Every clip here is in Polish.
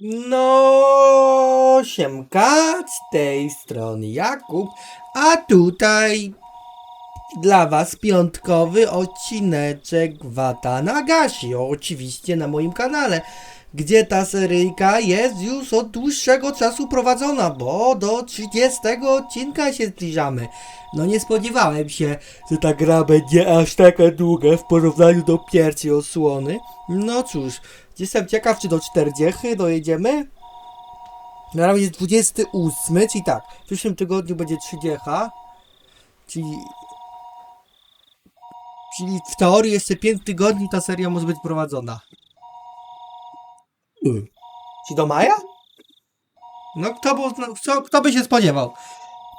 No, siemka, z tej strony Jakub, a tutaj dla was piątkowy odcineczek Wata Nagashi, oczywiście na moim kanale, gdzie ta seryjka jest już od dłuższego czasu prowadzona, bo do 30 odcinka się zbliżamy. No nie spodziewałem się, że ta gra będzie aż taka długa w porównaniu do pierwszej osłony. No cóż, jestem ciekaw, czy do 40 dojedziemy. Na razie jest 28, czyli tak, w przyszłym tygodniu będzie 30, czyli Czyli w teorii jeszcze 5 tygodni ta seria może być prowadzona. Hmm. Czy do maja? No kto, by, no, kto, kto by się spodziewał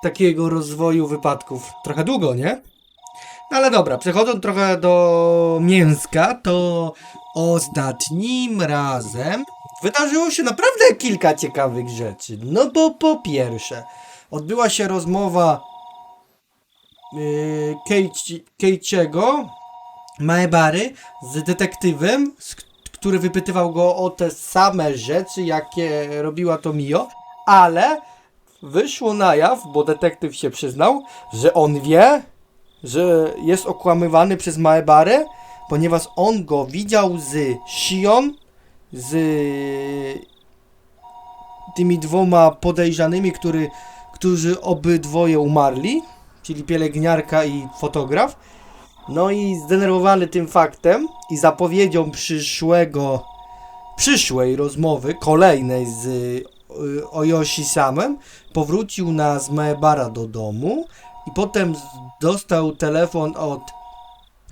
takiego rozwoju wypadków? Trochę długo, nie? Ale dobra, przechodząc trochę do mięska, to ostatnim razem wydarzyło się naprawdę kilka ciekawych rzeczy. No bo po pierwsze, odbyła się rozmowa yy, Keiichiego Maebary z detektywem, z, który wypytywał go o te same rzeczy, jakie robiła to Mio, ale wyszło na jaw, bo detektyw się przyznał, że on wie, że jest okłamywany przez Maebarę, ponieważ on go widział z Shion, z tymi dwoma podejrzanymi, który, którzy obydwoje umarli, czyli pielęgniarka i fotograf. No i zdenerwowany tym faktem i zapowiedzią przyszłego, przyszłej rozmowy, kolejnej z y, Oyoshi samem, powrócił na z Maebara do domu i potem dostał telefon od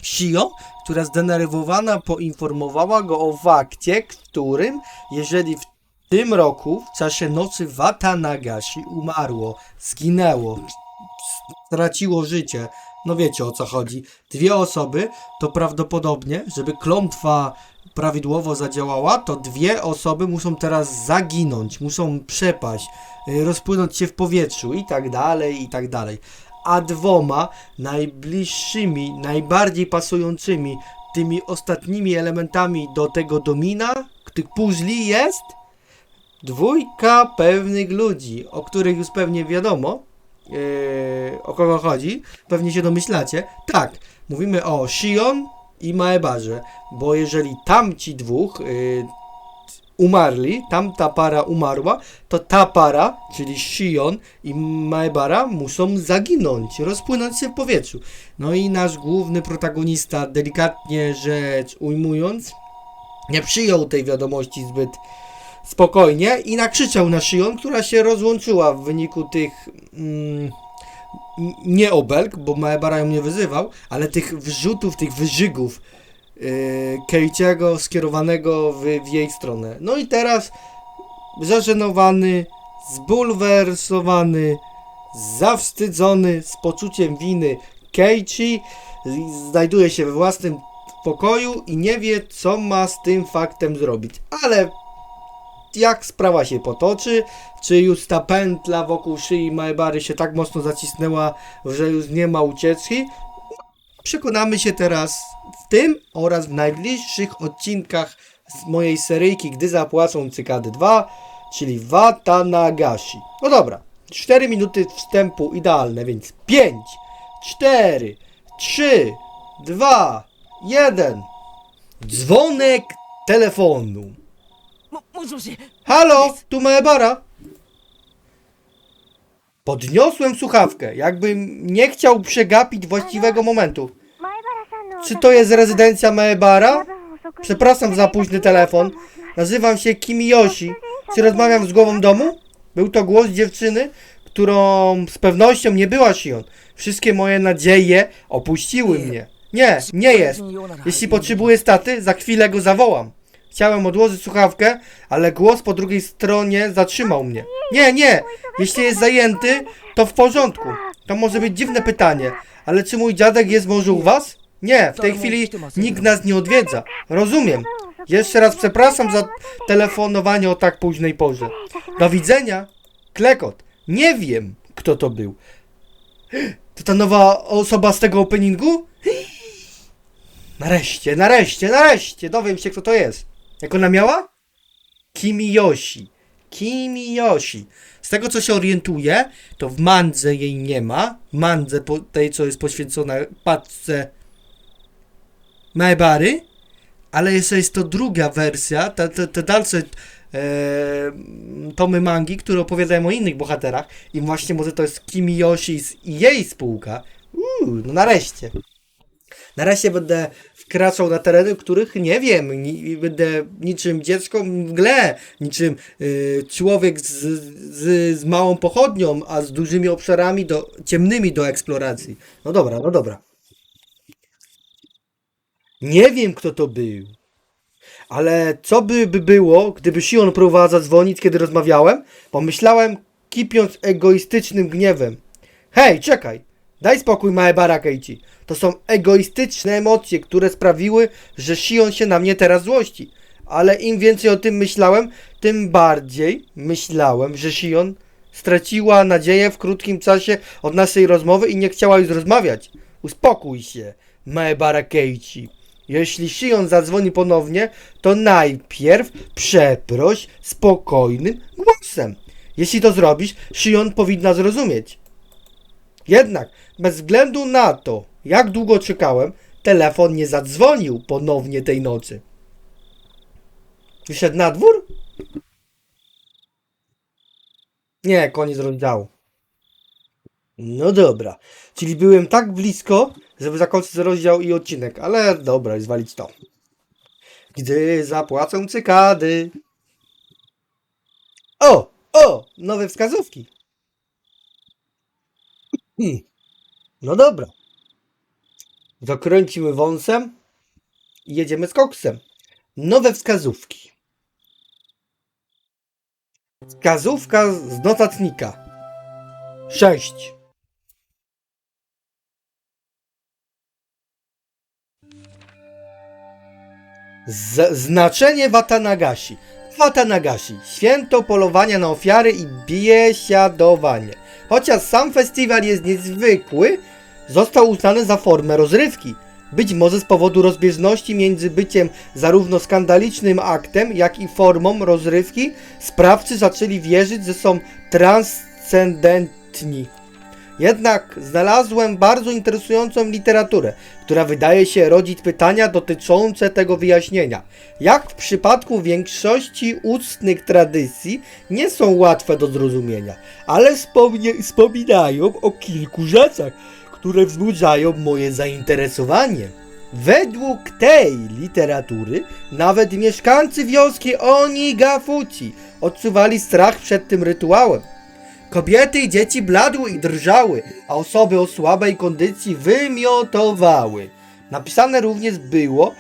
Shio, która zdenerwowana poinformowała go o fakcie, którym jeżeli w tym roku w czasie nocy Wata Nagashi umarło, zginęło, straciło życie, no wiecie o co chodzi, dwie osoby, to prawdopodobnie, żeby klątwa prawidłowo zadziałała, to dwie osoby muszą teraz zaginąć, muszą przepaść, y, rozpłynąć się w powietrzu i tak dalej, i tak dalej. A dwoma najbliższymi, najbardziej pasującymi tymi ostatnimi elementami do tego domina, tych puzli jest dwójka pewnych ludzi, o których już pewnie wiadomo, yy, o kogo chodzi, pewnie się domyślacie. Tak, mówimy o Shion i Maebarze, bo jeżeli tamci dwóch yy, umarli, tamta para umarła, to ta para, czyli Shion i Maebara muszą zaginąć, rozpłynąć się w powietrzu. No i nasz główny protagonista, delikatnie rzecz ujmując, nie przyjął tej wiadomości zbyt spokojnie i nakrzyczał na Shion, która się rozłączyła w wyniku tych mm, nie obelg, bo Maebara ją nie wyzywał, ale tych wrzutów, tych wyżygów yy, Keiichiego skierowanego w, w jej stronę. No i teraz zażenowany, zbulwersowany, zawstydzony, z poczuciem winy Keiichi znajduje się we własnym pokoju i nie wie, co ma z tym faktem zrobić. Ale jak sprawa się potoczy, czy już ta pętla wokół szyi Maebary się tak mocno zacisnęła, że już nie ma ucieczki, przekonamy się teraz w tym oraz w najbliższych odcinkach z mojej seryjki, gdy zapłacą cykady 2, czyli Watanagashi. No dobra, 4 minuty wstępu idealne, więc 5, 4, 3, 2, 1. Dzwonek telefonu. Halo, tu Maebara. Podniosłem słuchawkę, jakbym nie chciał przegapić właściwego momentu. Czy to jest rezydencja Maebara? Przepraszam za późny telefon. Nazywam się Kimiyoshi. Czy rozmawiam z głową domu? Był to głos dziewczyny, którą z pewnością nie była Shion. Wszystkie moje nadzieje opuściły mnie. Nie, nie jest. Jeśli potrzebuję staty, za chwilę go zawołam. Chciałem odłożyć słuchawkę, ale głos po drugiej stronie zatrzymał mnie. Nie, nie! Jeśli jest zajęty, to w porządku. To może być dziwne pytanie, ale czy mój dziadek jest może u was? Nie, w tej chwili nikt nas nie odwiedza. Rozumiem. Jeszcze raz przepraszam za telefonowanie o tak późnej porze. Do widzenia. Klekot. Nie wiem, kto to był. To ta nowa osoba z tego openingu? Nareszcie, nareszcie, nareszcie dowiem się, kto to jest. Jak ona miała? Kimiyoshi. Kimiyoshi. Z tego co się orientuję, to w mandze jej nie ma. Mandze po, tej, co jest poświęcona paczce Maebary. Ale jeszcze jest to druga wersja, te, te, te dalsze e, tomy mangi, które opowiadają o innych bohaterach. I właśnie może to jest Kimiyoshi i jej spółka. Uuu, no nareszcie. Nareszcie będę wkraczał na tereny, których nie wiem. Ni, będę niczym dziecko mgle, niczym y, człowiek z, z, z małą pochodnią, a z dużymi obszarami do, ciemnymi do eksploracji. No dobra, no dobra. Nie wiem, kto to był. Ale co by, by było, gdyby Shion próbowała zadzwonić, kiedy rozmawiałem? Pomyślałem, kipiąc egoistycznym gniewem. Hej, czekaj! Daj spokój, Maebara Keiichi. To są egoistyczne emocje, które sprawiły, że Shion się na mnie teraz złości. Ale im więcej o tym myślałem, tym bardziej myślałem, że Shion straciła nadzieję w krótkim czasie od naszej rozmowy i nie chciała już rozmawiać. Uspokój się, Maebara Keiichi. Jeśli Shion zadzwoni ponownie, to najpierw przeproś spokojnym głosem. Jeśli to zrobisz, Shion powinna zrozumieć. Jednak, bez względu na to, jak długo czekałem, telefon nie zadzwonił ponownie tej nocy. Wyszedł na dwór? Nie, koniec rozdziału. No dobra, czyli byłem tak blisko, żeby zakończyć rozdział i odcinek, ale dobra, zwalić to. Gdy zapłacą cykady. O, o, nowe wskazówki. Hmm. No dobra. Zakręcimy wąsem i jedziemy z koksem. Nowe wskazówki. Wskazówka z notatnika. 6. Z znaczenie Watanagashi. Watanagashi. Święto polowania na ofiary i biesiadowanie. Chociaż sam festiwal jest niezwykły, został uznany za formę rozrywki. Być może z powodu rozbieżności między byciem zarówno skandalicznym aktem, jak i formą rozrywki, sprawcy zaczęli wierzyć, że są transcendentni. Jednak znalazłem bardzo interesującą literaturę, która wydaje się rodzić pytania dotyczące tego wyjaśnienia. Jak w przypadku większości ustnych tradycji, nie są łatwe do zrozumienia, ale wspominają o kilku rzeczach, które wzbudzają moje zainteresowanie. Według tej literatury nawet mieszkańcy wioski Onigafuci odczuwali strach przed tym rytuałem. Kobiety i dzieci bladły i drżały, a osoby o słabej kondycji wymiotowały. Napisane również było,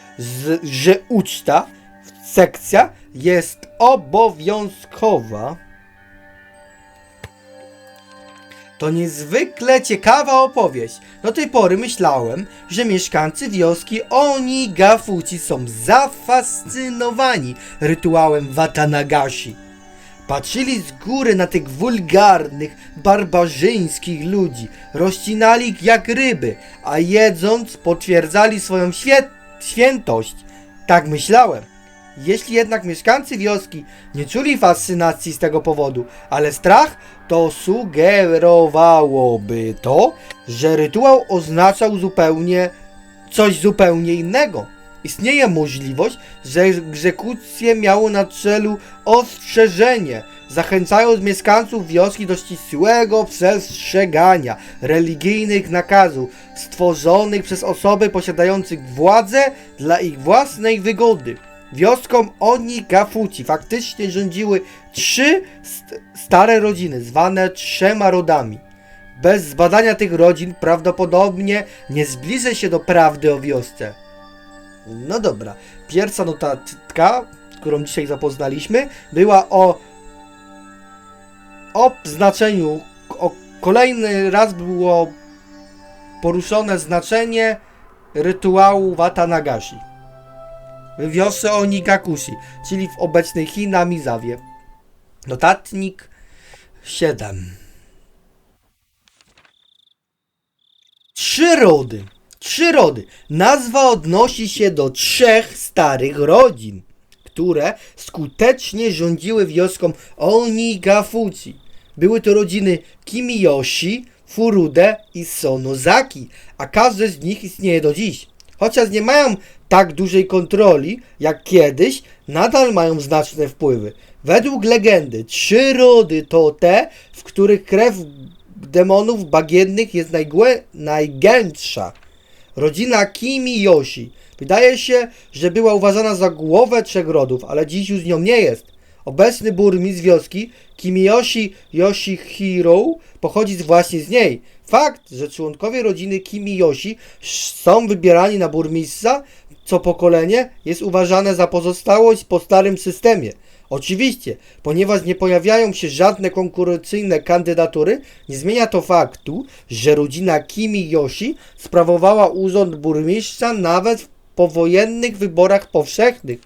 że uczta, sekcja jest obowiązkowa. To niezwykle ciekawa opowieść. Do tej pory myślałem, że mieszkańcy wioski Onigafuci są zafascynowani rytuałem Watanagashi. Patrzyli z góry na tych wulgarnych, barbarzyńskich ludzi, rozcinali ich jak ryby, a jedząc potwierdzali swoją świętość. Tak myślałem. Jeśli jednak mieszkańcy wioski nie czuli fascynacji z tego powodu, ale strach, to sugerowałoby to, że rytuał oznaczał zupełnie coś zupełnie innego. Istnieje możliwość, że egzekucje miało na celu ostrzeżenie, zachęcając mieszkańców wioski do ścisłego przestrzegania religijnych nakazów stworzonych przez osoby posiadających władzę dla ich własnej wygody. Wioską Onigafuci faktycznie rządziły trzy st- stare rodziny, zwane trzema rodami. Bez zbadania tych rodzin prawdopodobnie nie zbliżę się do prawdy o wiosce. No dobra. Pierwsza notatka, którą dzisiaj zapoznaliśmy, była o o znaczeniu. O, kolejny raz było poruszone znaczenie rytuału Watanagashi. W wiosce Onigakushi, czyli w obecnej China Mizawie. Notatnik 7. Trzy rody. Trzy rody. Nazwa odnosi się do trzech starych rodzin, które skutecznie rządziły wioską Onigafuchi. Były to rodziny Kimiyoshi, Furude i Sonozaki, a każde z nich istnieje do dziś. Chociaż nie mają tak dużej kontroli jak kiedyś, nadal mają znaczne wpływy. Według legendy, trzy rody to te, w których krew demonów bagiennych jest najgłę-. Rodzina Kimiyoshi. Wydaje się, że była uważana za głowę trzech rodów, ale dziś już nią nie jest. Obecny burmistrz wioski Kimiyoshi Yoshihiro pochodzi właśnie z niej. Fakt, że członkowie rodziny Kimiyoshi są wybierani na burmistrza co pokolenie jest uważane za pozostałość po starym systemie. Oczywiście, ponieważ nie pojawiają się żadne konkurencyjne kandydatury, nie zmienia to faktu, że rodzina Kimiyoshi sprawowała urząd burmistrza nawet w powojennych wyborach powszechnych.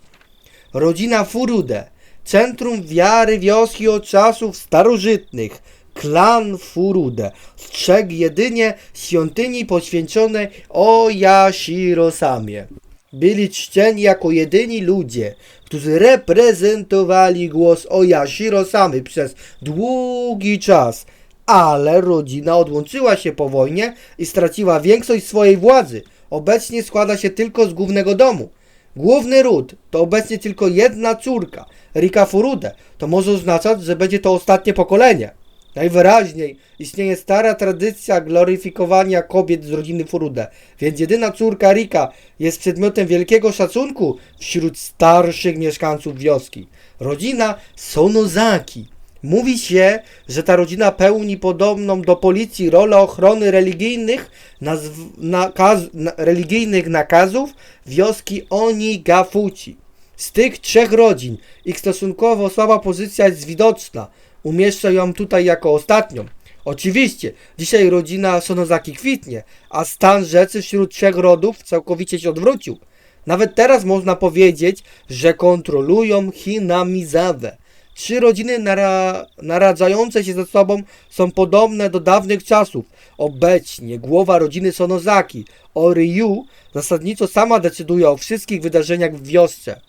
Rodzina Furude, centrum wiary wioski od czasów starożytnych, klan Furude, strzegł jedynie świątyni poświęconej Oyashiro-samie. Byli czczeni jako jedyni ludzie, którzy reprezentowali głos Oyashiro-samy przez długi czas, ale rodzina odłączyła się po wojnie i straciła większość swojej władzy. Obecnie składa się tylko z głównego domu. Główny ród to obecnie tylko jedna córka, Rika Furude. To może oznaczać, że będzie to ostatnie pokolenie. Najwyraźniej istnieje stara tradycja gloryfikowania kobiet z rodziny Furude, więc jedyna córka Rika jest przedmiotem wielkiego szacunku wśród starszych mieszkańców wioski. Rodzina Sonozaki. Mówi się, że ta rodzina pełni podobną do policji rolę ochrony religijnych, nazw- nakaz, na, religijnych nakazów wioski Onigafuchi. Z tych trzech rodzin ich stosunkowo słaba pozycja jest widoczna. Umieszczę ją tutaj jako ostatnią. Oczywiście, dzisiaj rodzina Sonozaki kwitnie, a stan rzeczy wśród trzech rodów całkowicie się odwrócił. Nawet teraz można powiedzieć, że kontrolują Hinamizawę. Trzy rodziny nara, naradzające się ze sobą są podobne do dawnych czasów. Obecnie głowa rodziny Sonozaki, Oryu, zasadniczo sama decyduje o wszystkich wydarzeniach w wiosce.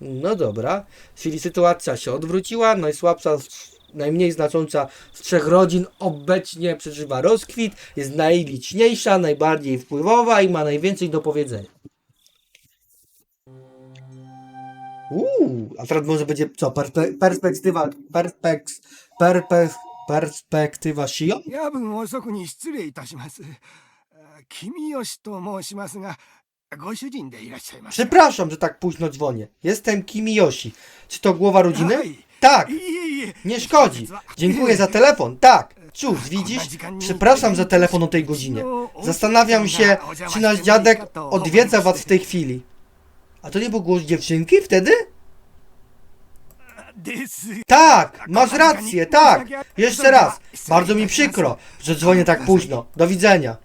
No dobra, czyli sytuacja się odwróciła. Najsłabsza, najmniej znacząca z trzech rodzin obecnie przeżywa rozkwit, jest najliczniejsza, najbardziej wpływowa i ma najwięcej do powiedzenia. Uuu, a teraz może będzie co? Perspe perspektywa. Perspeks, perpe perspektywa Shio? 夜分遅くに失礼いたします。あ君吉と申しますが、ご主人でいらっしゃいます。 Przepraszam, że tak późno dzwonię. Jestem Kimiyoshi. Czy to głowa rodziny? Aj. Tak! Nie szkodzi! Dziękuję za telefon, tak! Cóż, widzisz? Przepraszam za telefon o tej godzinie. Zastanawiam się, czy nasz dziadek odwiedza was w tej chwili. A to nie był głos dziewczynki wtedy? Tak, masz rację, tak! Jeszcze raz, bardzo mi przykro, że dzwonię tak późno. Do widzenia.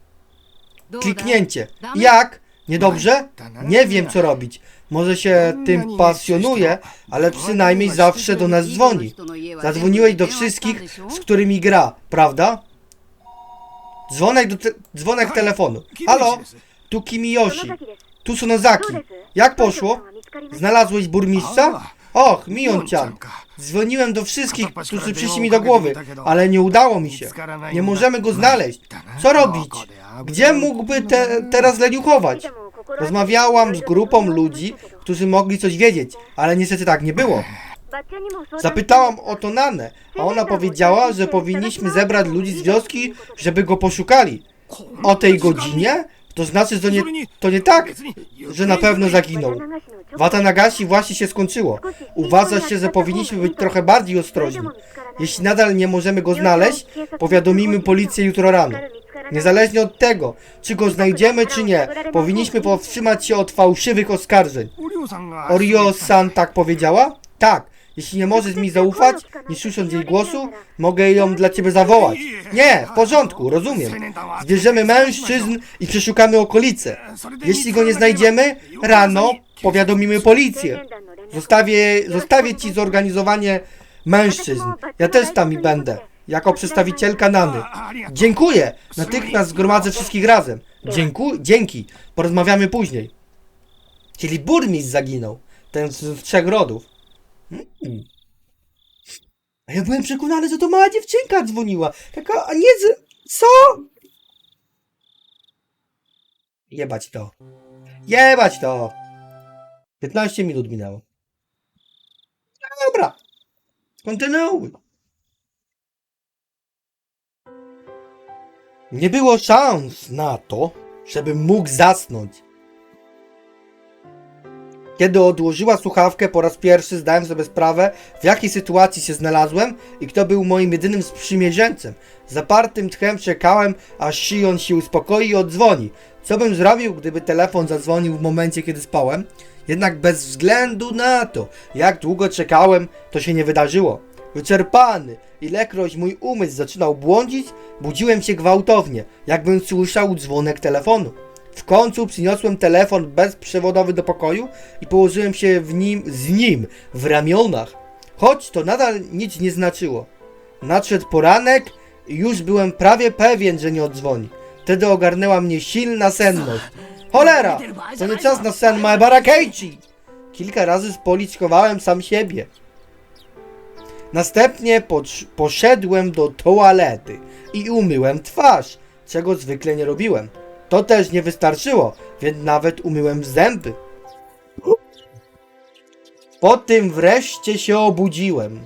Kliknięcie. Jak? Niedobrze? Nie wiem, co robić. Może się tym pasjonuje, ale przynajmniej zawsze do nas dzwoni. Zadzwoniłeś do wszystkich, z którymi gra, prawda? Dzwonek, do te dzwonek telefonu. Halo? Tu Kimiyoshi. Tu Sonozaki. Jak poszło? Znalazłeś burmistrza? Och, Mion-chan. Dzwoniłem do wszystkich, którzy przyszli mi do głowy, ale nie udało mi się. Nie możemy go znaleźć. Co robić? Gdzie mógłby te, teraz leniuchować? Rozmawiałam z grupą ludzi, którzy mogli coś wiedzieć, ale niestety tak nie było. Zapytałam o to Nanę, a ona powiedziała, że powinniśmy zebrać ludzi z wioski, żeby go poszukali. O tej godzinie? To znaczy, że nie, to nie tak, że na pewno zaginął. Watanagashi właśnie się skończyło. Uważa się, że powinniśmy być trochę bardziej ostrożni. Jeśli nadal nie możemy go znaleźć, powiadomimy policję jutro rano. Niezależnie od tego, czy go znajdziemy, czy nie, powinniśmy powstrzymać się od fałszywych oskarżeń. Orio-san tak powiedziała? Tak. Jeśli nie możesz mi zaufać, nie słysząc jej głosu, mogę ją dla ciebie zawołać. Nie, w porządku, rozumiem. Zbierzemy mężczyzn i przeszukamy okolice. Jeśli go nie znajdziemy, rano powiadomimy policję. Zostawię, zostawię ci zorganizowanie mężczyzn. Ja też tam i będę. Jako przedstawicielka Nany. Dziękuję! Natychmiast zgromadzę wszystkich razem. Dziękuję, dzięki. Porozmawiamy później. Czyli burmistrz zaginął. Ten z, z trzech rodów. Mm. A ja byłem przekonany, że to mała dziewczynka dzwoniła. Taka, a nie z... Co? Jebać to. Jebać to. 15 minut minęło. Dobra. Kontynuuj. Nie było szans na to, żebym mógł zasnąć. Kiedy odłożyła słuchawkę, po raz pierwszy zdałem sobie sprawę, w jakiej sytuacji się znalazłem i kto był moim jedynym sprzymierzeńcem. Zapartym tchem czekałem, aż Shion się uspokoi i odzwoni. Co bym zrobił, gdyby telefon zadzwonił w momencie, kiedy spałem? Jednak bez względu na to, jak długo czekałem, to się nie wydarzyło. Wyczerpany, ilekroć mój umysł zaczynał błądzić, budziłem się gwałtownie, jakbym słyszał dzwonek telefonu. W końcu przyniosłem telefon bezprzewodowy do pokoju i położyłem się w nim, z nim w ramionach. Choć to nadal nic nie znaczyło. Nadszedł poranek i już byłem prawie pewien, że nie odzwoni. Wtedy ogarnęła mnie silna senność. Cholera! To nie czas na sen Maebara Keiichi! Kilka razy spoliczkowałem sam siebie. Następnie poszedłem do toalety i umyłem twarz, czego zwykle nie robiłem. To też nie wystarczyło, więc nawet umyłem zęby. Po tym wreszcie się obudziłem.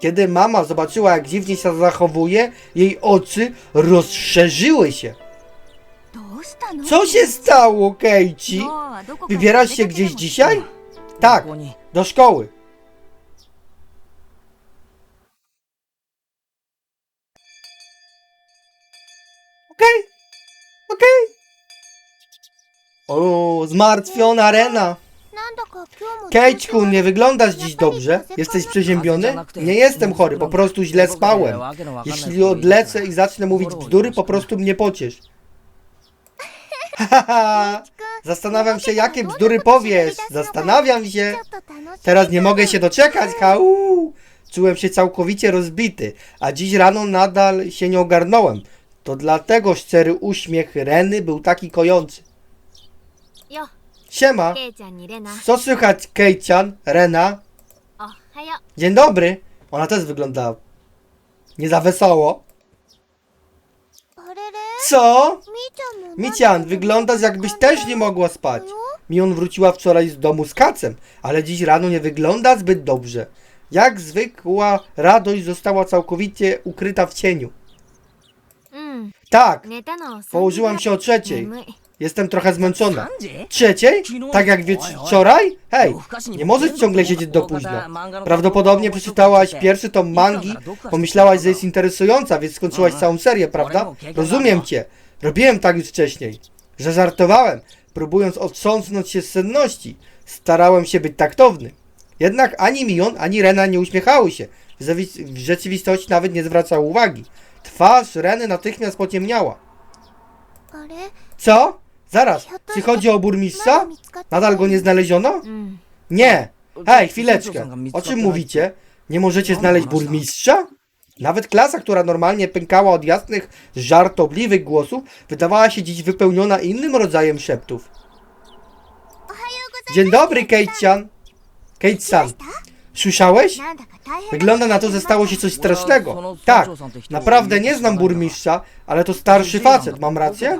Kiedy mama zobaczyła, jak dziwnie się zachowuje, jej oczy rozszerzyły się. Co się stało, Keiichi? Wybierasz się gdzieś dzisiaj? Tak, do szkoły. O, zmartwiona Rena. Kejćku, nie wyglądasz dziś dobrze. Jesteś przeziębiony? Nie jestem chory, po prostu źle spałem. Jeśli odlecę i zacznę mówić bzdury, po prostu mnie pociesz. Haha, zastanawiam się, jakie bzdury powiesz. Zastanawiam się. Teraz nie mogę się doczekać, hau. Czułem się całkowicie rozbity, a dziś rano nadal się nie ogarnąłem. To dlatego szczery uśmiech Reny był taki kojący. Siema. Co słychać, Kejcian? Rena? Dzień dobry. Ona też wyglądała nie za wesoło. Co? Mician, wyglądasz jakbyś też nie mogła spać. Mion wróciła wczoraj z domu z kacem, ale dziś rano nie wygląda zbyt dobrze. Jak zwykła radość została całkowicie ukryta w cieniu. Tak, położyłam się o trzeciej. Jestem trochę zmęczona. Trzeciej? Tak jak wiecie wczoraj? Hej, nie możesz ciągle siedzieć do późna. Prawdopodobnie przeczytałaś pierwszy tom mangi, pomyślałaś, że jest interesująca, więc skończyłaś całą serię, prawda? Rozumiem cię. Robiłem tak już wcześniej. Że żartowałem, próbując otrząsnąć się z senności. Starałem się być taktowny. Jednak ani Mion, ani Rena nie uśmiechały się. W rzeczywistości nawet nie zwracały uwagi. Twarz Reny natychmiast pociemniała. Co? Zaraz, czy chodzi o burmistrza? Nadal go nie znaleziono? Nie! Hej, chwileczkę! O czym mówicie? Nie możecie znaleźć burmistrza? Nawet klasa, która normalnie pękała od jasnych, żartobliwych głosów, wydawała się dziś wypełniona innym rodzajem szeptów. Dzień dobry, Kate-chan! Kate-san, Słyszałeś? Wygląda na to, że stało się coś strasznego. Tak, naprawdę nie znam burmistrza, ale to starszy facet, mam rację?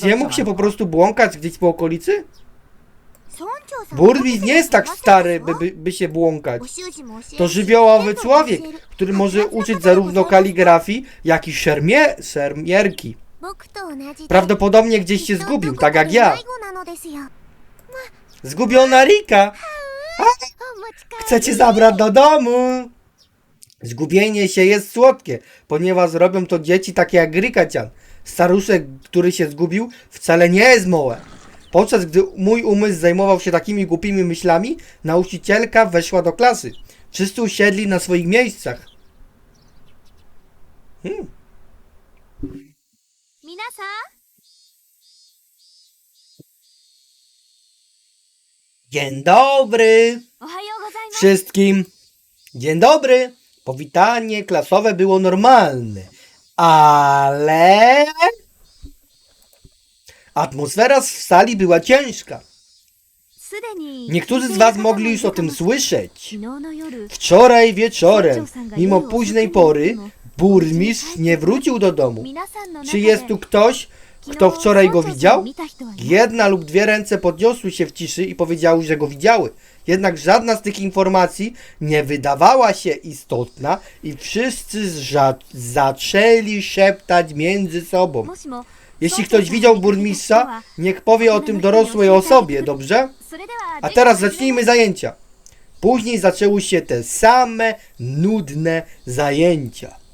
Czy nie mógł się po prostu błąkać gdzieś po okolicy? Burmistrz nie jest tak stary, by, by, by się błąkać. To żywiołowy człowiek, który może uczyć zarówno kaligrafii, jak i szermie, szermierki. Prawdopodobnie gdzieś się zgubił, tak jak ja. Zgubiona Rika! お持ち帰り Chcę cię zabrać do domu! Zgubienie się jest słodkie, ponieważ robią to dzieci takie jak Rika-cian. Staruszek, który się zgubił, wcale nie jest małe. Podczas gdy mój umysł zajmował się takimi głupimi myślami, nauczycielka weszła do klasy. Wszyscy usiedli na swoich miejscach. Hmm. 皆さん Dzień dobry wszystkim. Dzień dobry. Powitanie klasowe było normalne, ale atmosfera w sali była ciężka. Niektórzy z Was mogli już o tym słyszeć. Wczoraj wieczorem, mimo późnej pory, burmistrz nie wrócił do domu. Czy jest tu ktoś, kto wczoraj go widział? Jedna lub dwie ręce podniosły się w ciszy i powiedziały, że go widziały. Jednak żadna z tych informacji nie wydawała się istotna i wszyscy zaczęli szeptać między sobą. Jeśli ktoś widział burmistrza, niech powie o tym dorosłej osobie, dobrze? A teraz zacznijmy zajęcia. Później zaczęły się te same nudne zajęcia.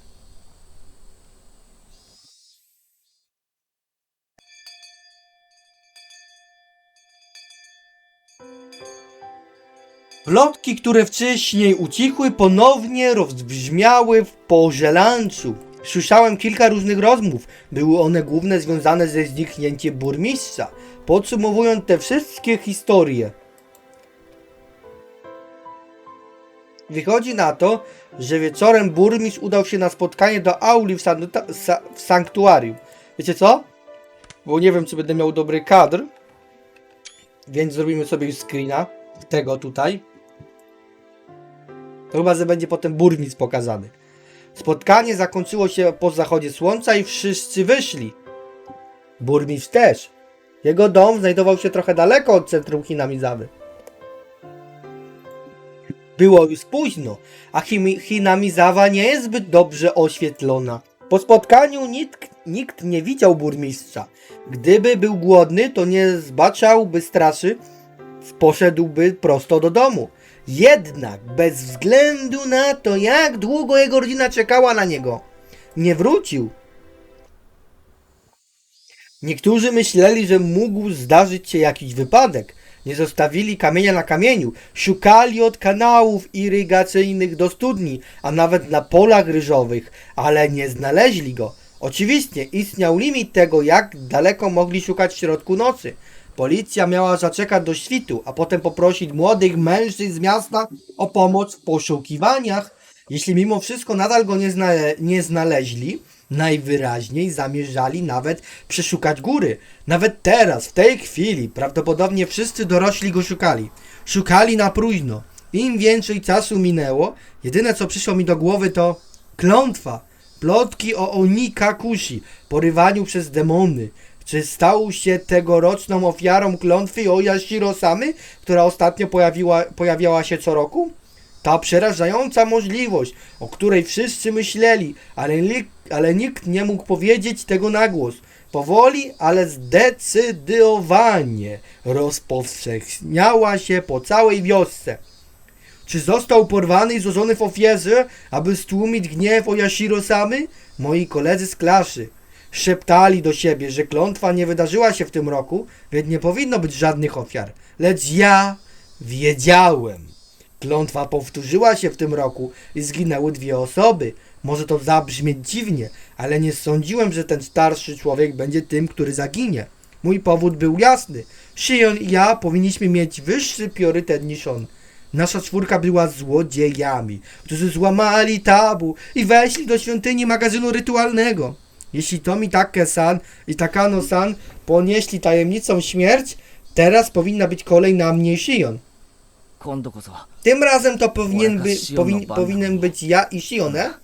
Plotki, które wcześniej ucichły, ponownie rozbrzmiały w porze lunchu. Słyszałem kilka różnych rozmów. Były one głównie związane ze zniknięciem burmistrza. Podsumowując te wszystkie historie, Wychodzi na to, że wieczorem burmistrz udał się na spotkanie do auli w, w sanktuarium. Wiecie co? Bo nie wiem, czy będę miał dobry kadr. Więc zrobimy sobie screena tego tutaj. To chyba, że będzie potem burmistrz pokazany. Spotkanie zakończyło się po zachodzie słońca i wszyscy wyszli. Burmistrz też. Jego dom znajdował się trochę daleko od centrum Hinamizawy. Było już późno, a Hinamizawa nie jest zbyt dobrze oświetlona. Po spotkaniu nikt, nikt nie widział burmistrza. Gdyby był głodny, to nie zbaczałby straszy, poszedłby prosto do domu. Jednak, bez względu na to, jak długo jego rodzina czekała na niego, nie wrócił. Niektórzy myśleli, że mógł zdarzyć się jakiś wypadek. Nie zostawili kamienia na kamieniu. Szukali od kanałów irygacyjnych do studni, a nawet na polach ryżowych, ale nie znaleźli go. Oczywiście istniał limit tego, jak daleko mogli szukać w środku nocy. Policja miała zaczekać do świtu, a potem poprosić młodych mężczyzn z miasta o pomoc w poszukiwaniach. Jeśli mimo wszystko nadal go nie, znale- nie znaleźli, najwyraźniej zamierzali nawet przeszukać góry. Nawet teraz, w tej chwili, prawdopodobnie wszyscy dorośli go szukali. Szukali na próżno. Im więcej czasu minęło, jedyne co przyszło mi do głowy to klątwa. Plotki o Onika Kushi, porywaniu przez demony. Czy stał się tegoroczną ofiarą klątwy Oyashiro Samy, która ostatnio pojawiła, pojawiała się co roku? Ta przerażająca możliwość, o której wszyscy myśleli, ale, ale nikt nie mógł powiedzieć tego na głos. Powoli, ale zdecydowanie rozpowszechniała się po całej wiosce. Czy został porwany i złożony w ofierze, aby stłumić gniew Oyashiro Samy? Moi koledzy z klaszy szeptali do siebie, że klątwa nie wydarzyła się w tym roku, więc nie powinno być żadnych ofiar. Lecz ja wiedziałem. Klątwa powtórzyła się w tym roku i zginęły dwie osoby. Może to zabrzmieć dziwnie, ale nie sądziłem, że ten starszy człowiek będzie tym, który zaginie. Mój powód był jasny. Shion i ja powinniśmy mieć wyższy priorytet niż on. Nasza czwórka była złodziejami, którzy złamali tabu i weszli do świątyni magazynu rytualnego. Jeśli Tomitake-san i Takano-san ponieśli tajemnicą śmierć, teraz powinna być kolej na mnie Shion. Tym razem to powinien by, powin, powinien być ja i Shione.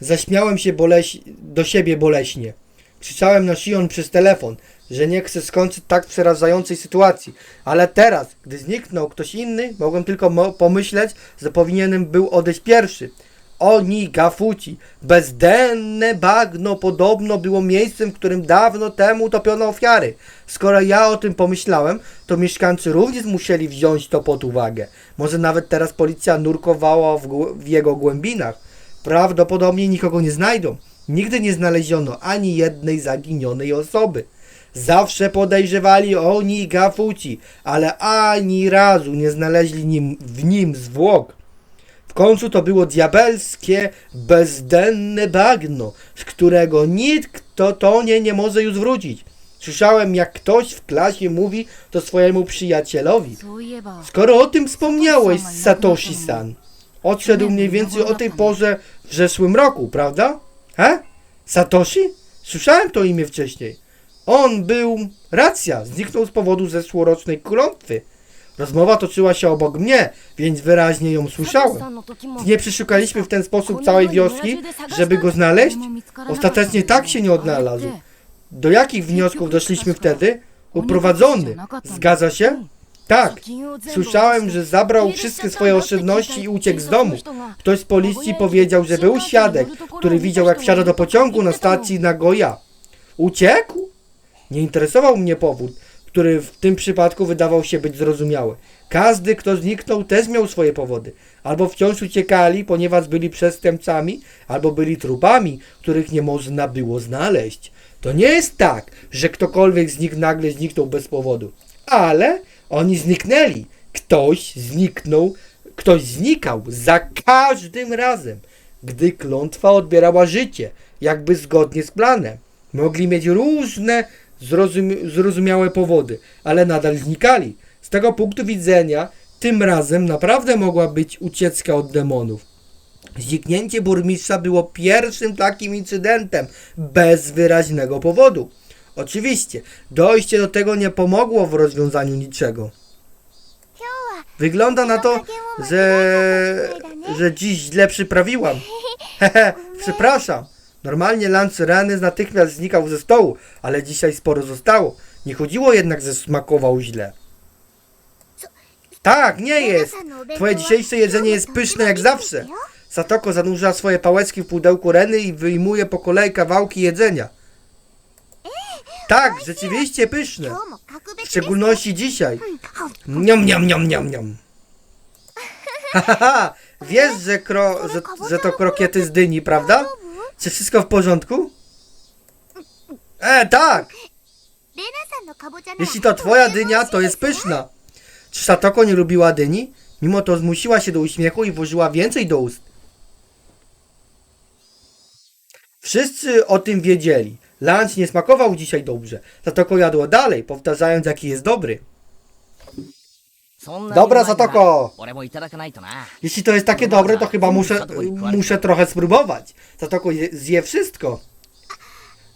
Zaśmiałem się boleś, do siebie boleśnie. Krzyczałem na Shion przez telefon, że nie chcę skończyć tak przerażającej sytuacji. Ale teraz, gdy zniknął ktoś inny, mogłem tylko pomyśleć, że powinienem był odejść pierwszy. Oni, gafuci, bezdenne bagno podobno było miejscem, w którym dawno temu topiono ofiary. Skoro ja o tym pomyślałem, to mieszkańcy również musieli wziąć to pod uwagę. Może nawet teraz policja nurkowała w, w jego głębinach. Prawdopodobnie nikogo nie znajdą. Nigdy nie znaleziono ani jednej zaginionej osoby. Zawsze podejrzewali oni gafuci, ale ani razu nie znaleźli nim, w nim zwłok końcu to było diabelskie, bezdenne bagno, z którego nikt to tonie nie może już wrócić. Słyszałem, jak ktoś w klasie mówi to swojemu przyjacielowi. Skoro o tym wspomniałeś, Satoshi-san, odszedł mniej więcej o tej porze w zeszłym roku, prawda? He? Satoshi? Słyszałem to imię wcześniej. On był... Racja, zniknął z powodu zeszłorocznej klątwy. Rozmowa toczyła się obok mnie, więc wyraźnie ją słyszałem. Nie przeszukaliśmy w ten sposób całej wioski, żeby go znaleźć? Ostatecznie tak się nie odnalazł. Do jakich wniosków doszliśmy wtedy? Uprowadzony. Zgadza się? Tak. Słyszałem, że zabrał wszystkie swoje oszczędności i uciekł z domu. Ktoś z policji powiedział, że był świadek, który widział jak wsiada do pociągu na stacji Nagoya. Uciekł? Nie interesował mnie powód, który w tym przypadku wydawał się być zrozumiały. Każdy, kto zniknął, też miał swoje powody. Albo wciąż uciekali, ponieważ byli przestępcami, albo byli trupami, których nie można było znaleźć. To nie jest tak, że ktokolwiek z nich nagle zniknął bez powodu. Ale oni zniknęli. Ktoś zniknął, ktoś znikał za każdym razem, gdy klątwa odbierała życie, jakby zgodnie z planem. Mogli mieć różne zrozumi- zrozumiałe powody, ale nadal znikali. Z tego punktu widzenia, tym razem naprawdę mogła być ucieczka od demonów. Zniknięcie burmistrza było pierwszym takim incydentem bez wyraźnego powodu. Oczywiście, dojście do tego nie pomogło w rozwiązaniu niczego. Wygląda na to, że, że dziś źle przyprawiłam. Hehe, przepraszam. Normalnie Lance Rany natychmiast znikał ze stołu, ale dzisiaj sporo zostało. Nie chodziło jednak, że smakował źle. Tak, nie jest. Twoje dzisiejsze jedzenie jest pyszne jak zawsze. Satoko zanurza swoje pałeczki w pudełku Reny i wyjmuje po kolei kawałki jedzenia. Tak, rzeczywiście pyszne. W szczególności dzisiaj. Niam, niam, niam, niam, niam. Hahaha, wiesz, że, kro, że, że to krokiety z dyni, prawda? Czy wszystko w porządku? E, tak! Jeśli to twoja dynia, to jest pyszna. Czy Satoko nie lubiła dyni? Mimo to zmusiła się do uśmiechu i włożyła więcej do ust. Wszyscy o tym wiedzieli. Lunch nie smakował dzisiaj dobrze. Satoko jadło dalej, powtarzając jaki jest dobry. Dobra, Satoko! Jeśli to jest takie dobre, to chyba muszę, muszę trochę spróbować. Satoko je, zje wszystko.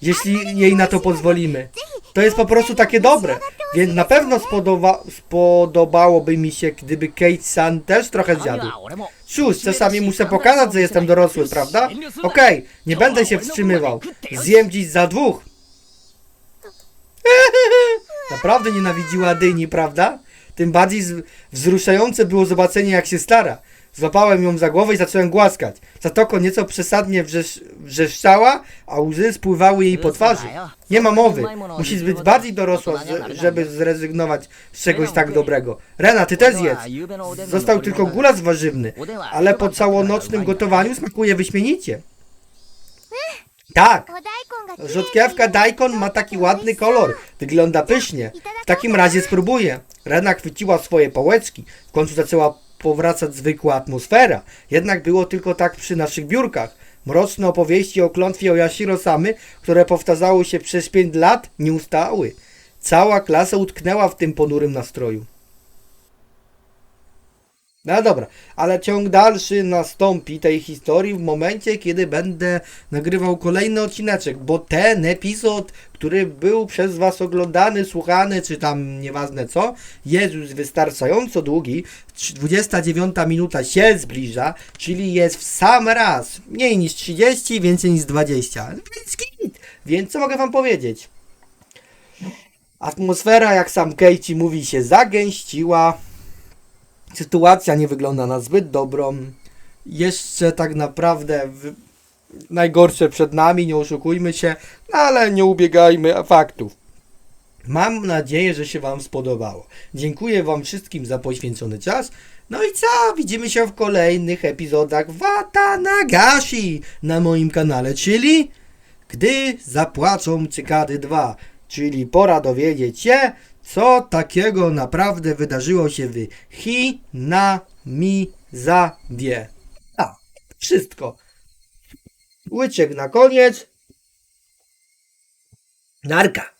Jeśli jej na to pozwolimy. To jest po prostu takie dobre. Więc na pewno spodoba, spodobałoby mi się, gdyby Kate-san też trochę zjadł. Cóż, czasami muszę pokazać, że jestem dorosły, prawda? Okej, nie będę się wstrzymywał. Zjem dziś za dwóch. Naprawdę nienawidziła dyni, prawda? Tym bardziej wzruszające było zobaczenie, jak się stara. Złapałem ją za głowę i zacząłem głaskać. Zatoko nieco przesadnie wrzesz wrzeszczała, a łzy spływały jej po twarzy. Nie ma mowy. Musi być bardziej dorosła, żeby zrezygnować z czegoś tak dobrego. Rena, ty też jedz. Został tylko gulasz warzywny, ale po całonocnym gotowaniu smakuje wyśmienicie. Tak, rzodkiewka daikon ma taki ładny kolor. Wygląda pysznie. W takim razie spróbuję. Rena chwyciła swoje pałeczki. W końcu zaczęła powracać zwykła atmosfera. Jednak było tylko tak przy naszych biurkach. Mroczne opowieści o klątwie o Yashiro Samy, które powtarzały się przez pięć lat, nie ustały. Cała klasa utknęła w tym ponurym nastroju. No dobra, ale ciąg dalszy nastąpi tej historii w momencie, kiedy będę nagrywał kolejny odcineczek, bo ten epizod, który był przez Was oglądany, słuchany, czy tam nieważne co, jest już wystarczająco długi. 29 minuta się zbliża, czyli jest w sam raz mniej niż 30, więcej niż 20. Więc git. Więc co mogę Wam powiedzieć? Atmosfera, jak sam Keiichi mówi, się zagęściła. Sytuacja nie wygląda na zbyt dobrą. Jeszcze tak naprawdę w... najgorsze przed nami, nie oszukujmy się, no ale nie ubiegajmy faktów. Mam nadzieję, że się Wam spodobało. Dziękuję Wam wszystkim za poświęcony czas. No i co? Widzimy się w kolejnych epizodach Watanagashi na moim kanale, czyli gdy zapłaczą cykady 2, czyli pora dowiedzieć się, co takiego naprawdę wydarzyło się w Hinamizawie. A, wszystko. Łyczek na koniec. Narka.